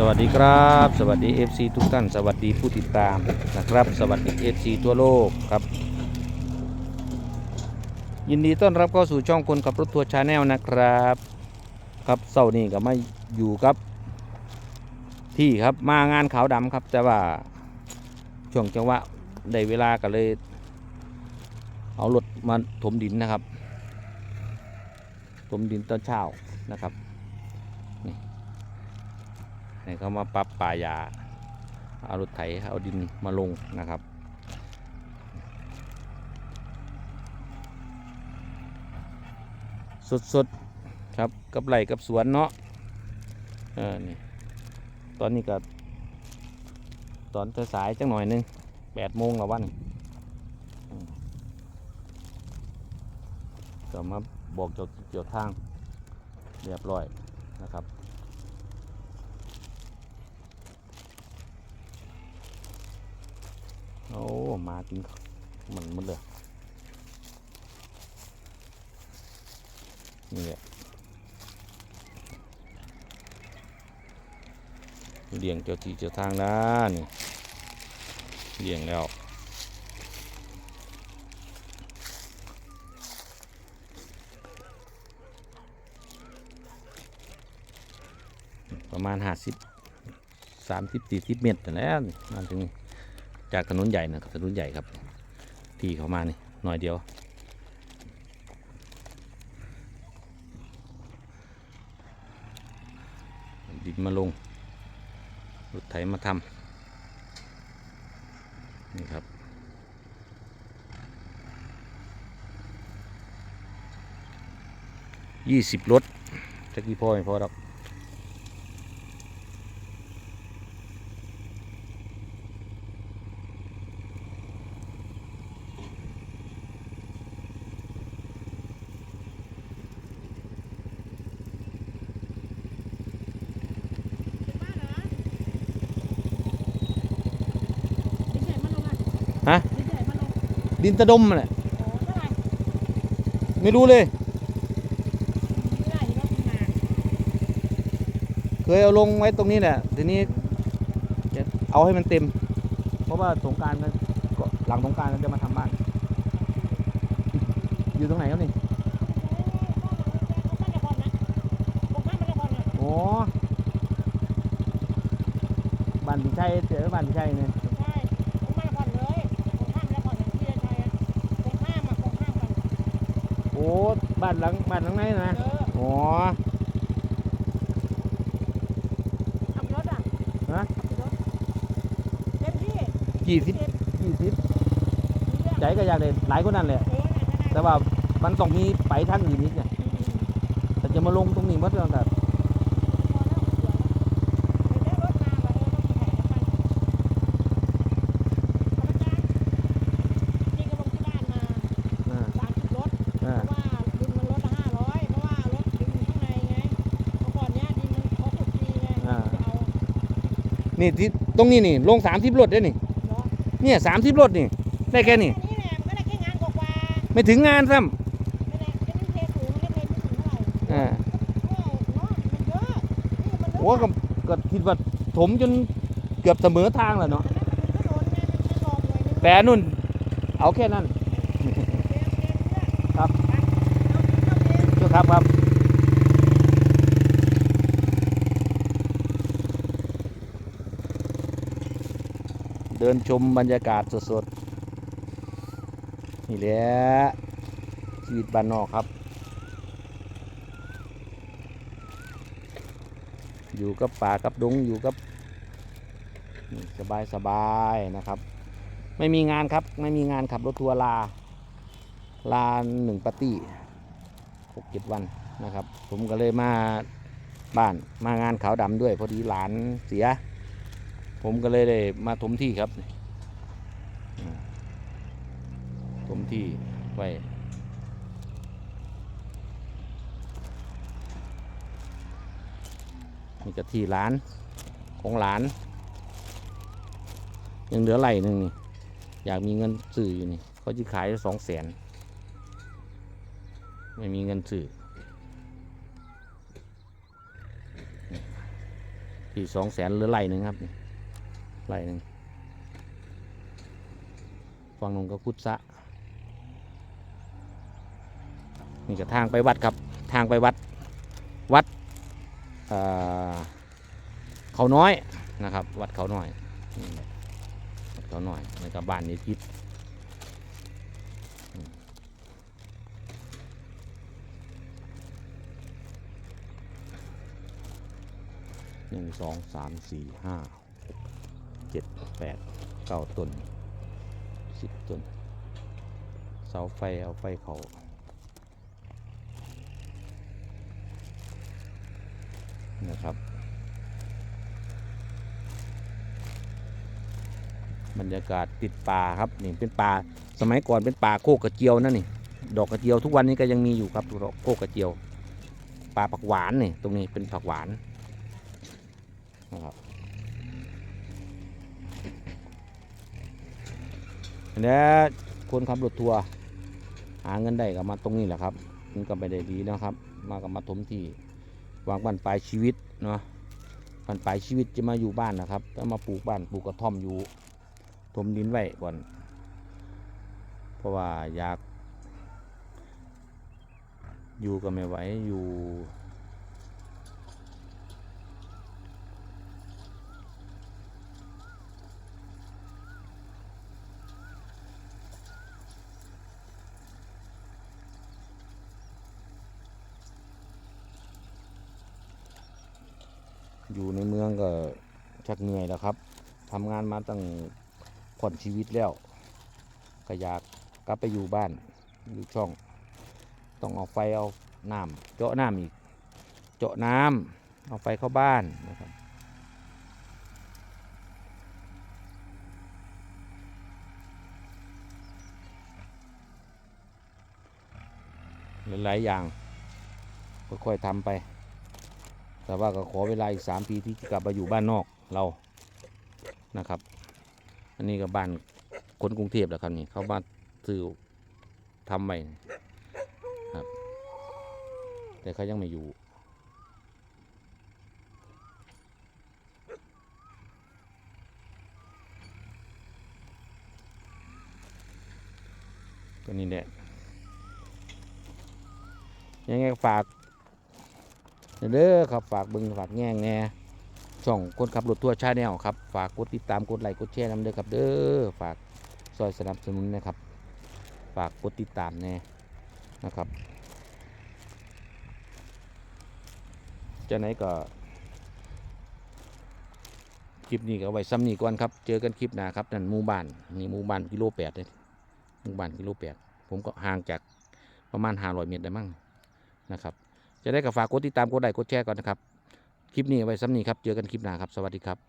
สวัสดีครับ สวัสดี FC ทุกท่าน สวัสดีผู้ติดตามนะครับ สวัสดี FC ทั่วโลกครับ ยินดีต้อนรับเข้าสู่ช่องคนขับรถทัวร์ชาแนลนะครับ ครับเสาร์นี้ก็มาอยู่ครับ ที่ครับมางานขาวดำครับ แต่ว่าช่วงจังหวะได้เวลาก็เลย เอารถมาถมดินนะครับ ถมดินตอนเช้านะครับ ให้เขามาปรับป่ายาเอารถไถเอาดินมาลงนะครับสดๆครับกับไหลกับสวนเนาะเออนี่ตอนนี้ก็ตอนสายจังหน่อยนึงแปดโมงแล้ววันก็มาบอกเจ้าเจ้าทางเรียบร้อยนะครับ โอ้มากินมือนหมดเลยนี่แหละเลี้ยงเจ้าที่เจ้าทางนะนี่เลี้ยงแล้วประมาณห้าสิบสามสิบสี่สิบเมตรแต่นแหล้วมาถึง จากถนนใหญ่นะครับถนนใหญ่ครับ ที่เขามานี่หน่อยเดียว ดินมาลงรถไถมาทำนี่ครับยี่สิบรถจะกี่พ่อไม่พอหรอ ฮะดินตะดมแหละไม่รู้เลย เคยเอาลงไว้ตรงนี้แหละทีนี้จะเอาให้มันเต็ม เพราะว่าสงกรารมันก็หลังสงกรารมันจะมาทำบ้าน อยู่ตรงไหนครับนี่โอ้บ้านพี่ชัยเจอบ้านพี่ชัยเนี่ย อ้บ้านหลังบ้านหลังไหนนะอ๋อยี่สิบยี่สิบใจก็อยากได้หลายคนนั่นแหละแต่ว่ามันต้องมีไปทางอื่นนิดเนี่ยแต่จะมาลงตรงนี้มัดแล้วแต่อ่าอ่า นี่ที่ตรงนี้นี่ลงสามสิบรถได้นี่เนี่ยสามสิบรถนี่ ได้แค่นี้ไม่ถึงงานซ้ำอ่าโอ้ก็ก็คิดว่าถมจนเกือบเสมอทางแล้วเนาะแต่นุ่น เอาแค่นั้นเจ้าครับ ครับ เดินชมบรรยากาศสดๆ นี่แหละชีวิตบ้านนอกครับ อยู่กับป่ากับดงอยู่กับสบายสบายๆนะครับ ไม่มีงานครับไม่มีงานขับรถทัวร์ลา ลาหนึ่งปาร์ตี้หกเจ็ดวันนะครับ ผมก็เลยมาบ้านมางานขาวดำด้วยพอดีหลานเสีย ผมก็เลยได้มาถมที่ครับอืมถมที่ไว้นี่ก็ที่ร้านของหลาน ยังเหลือไหลหนึ่งนี่ อยากมีเงินสื่ออยู่นี่เขาจะขายสองแสนไม่มีเงินสื่อที่สองแสนหรือไร่หนึ่งครับ ไร่หนึ่งฝั่งนู้นก็คุดสะนี่ก็ทางไปวัดครับ ทางไปวัด วัดเขาน้อยนะครับ วัดเขาน้อย วัดเขาน้อยในกับบ้านนี้คิดหนึ่งสองสามสี่ห้า เจ็ดแปดเก้าต้นสิบต้น เสาไฟเอาไฟเขานะครับ บรรยากาศติดป่าครับนี่เป็นป่าสมัยก่อนเป็นป่าโคกกระเจียวนั่นนี่ ดอกกระเจียวทุกวันนี้ก็ยังมีอยู่ครับดอกโคกกระเจียวป่าผักหวานนี่ตรงนี้เป็นผักหวานนะครับ แล้วคนขับรถทัวร์หาเงินได้ก็มาตรงนี้แหละครับ มันก็ไม่ได้ดีนะครับ มากับมาถมที่วางบันปลายชีวิตเนาะบันปลายชีวิตจะมาอยู่บ้านนะครับต้องมาปลูกบ้านปลูกกระท่อมอยู่ถมดินไว้ก่อน เพราะว่าอยาก อยู่ก็ไม่ไหวอยู่ อยู่ในเมืองก็ชักเหนื่อยแล้วครับทำงานมาตั้งผ่อนชีวิตแล้วก็อยากกลับไปอยู่บ้านอยู่ช่อง ต้องเอาไฟเอาน้ำเจาะน้ำอีก เจาะน้ำเอาไฟเข้าบ้านนะครับหลายๆอย่างค่อยๆทำไป แต่ว่าก็ขอเวลาอีกสามปีที่จะกลับมาอยู่บ้านนอกเรานะครับ อันนี้ก็บ้านคนกรุงเทพแหละครับนี่เขามาซื้อทำใหม่ครับ แต่เขายังไม่อยู่ก็นี่แหละยังไงฝาก เด้อครับฝากเบึงฝากแง่งแน่ช่องคนขับรถทัวร์ชาแนลครับฝากกดติดตามกดไลค์กดแชร์นำเด้อครับ เด้อฝากซอยสนับสนุนนะครับ ฝากกดติดตามแน่นะครับจะไหนก็คลิปนี้ก็ไว้ซ้ำนี่ก่อนครับ เจอกันคลิปหน้าครับนั่นหมู่บ้านนี่หมู่บ้านกิโลแปดเลยหมู่บ้านกิโลแปดผมก็ห่างจากประมาณห้าร้อยเมตรได้มั้งนะครับ จะได้กับฝากกดติดตามกดไลค์กดแชร์ก่อนนะครับ คลิปนี้ไว้ซ้ำนี้ครับ เจอกันคลิปหน้าครับ สวัสดีครับ